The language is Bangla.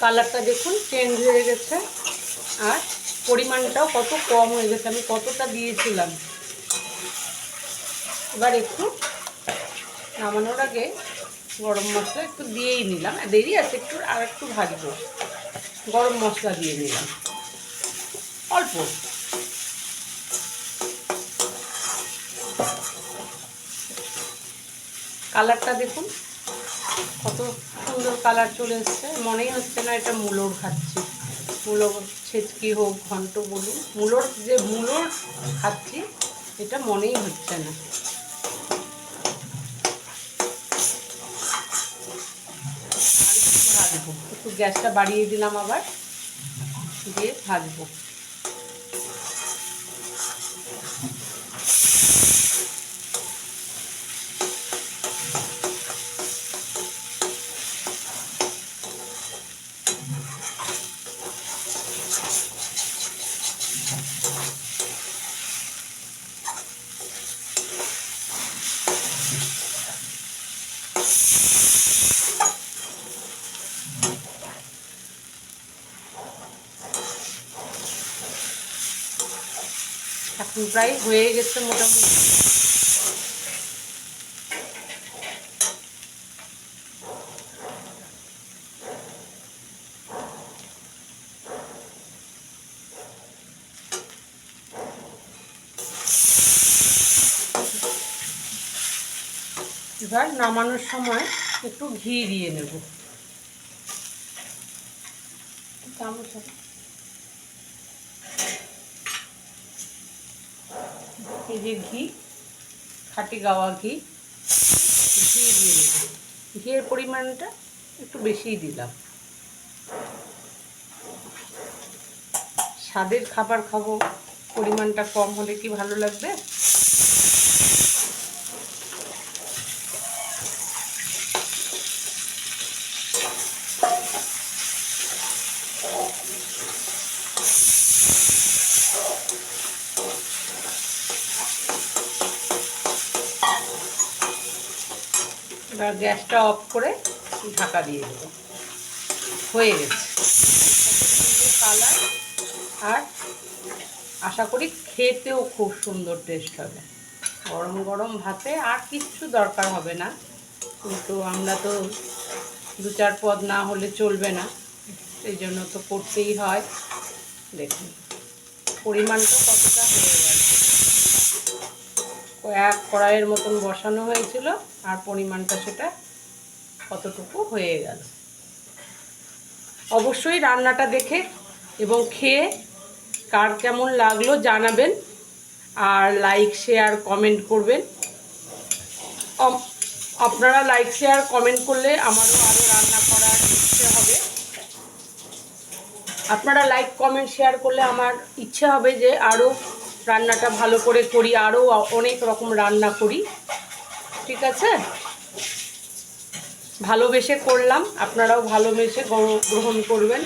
কালারটা দেখুন চেঞ্জ হয়ে গেছে। আর পরিমাণটাও কত কম হয়ে গেছে, আমি কতটা দিয়েছিলাম। এবার একটু নামানোর আগে গরম মশলা একটু দিয়েই নিলাম। দেরি আছে, একটু আর একটু ভাজবো। গরম মশলা দিয়ে নিলাম। অল্প। কালারটা দেখুন কত সুন্দর কালার চলে এসছে। মনেই হচ্ছে না এটা মুলোর খাচ্ছি। মূলো ছেচকি হোক, ঘন্ট বলুন। মূলোর যে মূলোর খাচ্ছি, এটা মনেই হচ্ছে না। একটু একটু গ্যাসটা বাড়িয়ে দিলাম আবার, দিয়ে ভাজবো। এখন প্রায় হয়ে গেছে মোটামুটি। এবার নামানোর সময় একটু ঘি দিয়ে নেব। চামচ এই যে ঘি, খাটি গাওয়া ঘি ঘি দিয়ে দিলাম। ঘিয়ের পরিমাণটা একটু বেশিই দিলাম। স্বাদের খাবার খাব, পরিমাণটা কম হলে কি ভালো লাগবে? এবার গ্যাসটা অফ করে ঢাকা দিয়ে দেবো। হয়ে গেছে। কালার আর আশা করি খেতেও খুব সুন্দর টেস্ট হবে। গরম গরম ভাতে আর কিচ্ছু দরকার হবে না। কিন্তু আমরা তো দু চার পদ না হলে চলবে না। এই জন্য তো করতেই হয়। দেখুন, পরিমাণটা কতটা হয়ে গেল। এক কড়াইয়ের মতন বসানো হয়েছিল আর পরিমাণটা সেটা কতটুকু হয়ে গেল। অবশ্যই রান্নাটা দেখে এবং খেয়ে কার কেমন লাগল জানাবেন আর লাইক, শেয়ার, কমেন্ট করবেন। আপনারা লাইক, শেয়ার, কমেন্ট করলে আমারও আরও রান্না করার ইচ্ছে হবে। আপনারা লাইক, কমেন্ট, শেয়ার করলে আমার ইচ্ছে হবে যে আরও রান্নাটা ভালো করে করি আরও অনেক রকম রান্না করি। ঠিক আছে? ভালোবেসে করলাম, আপনারাও ভালোবেসে গ্রহ- গ্রহণ করবেন।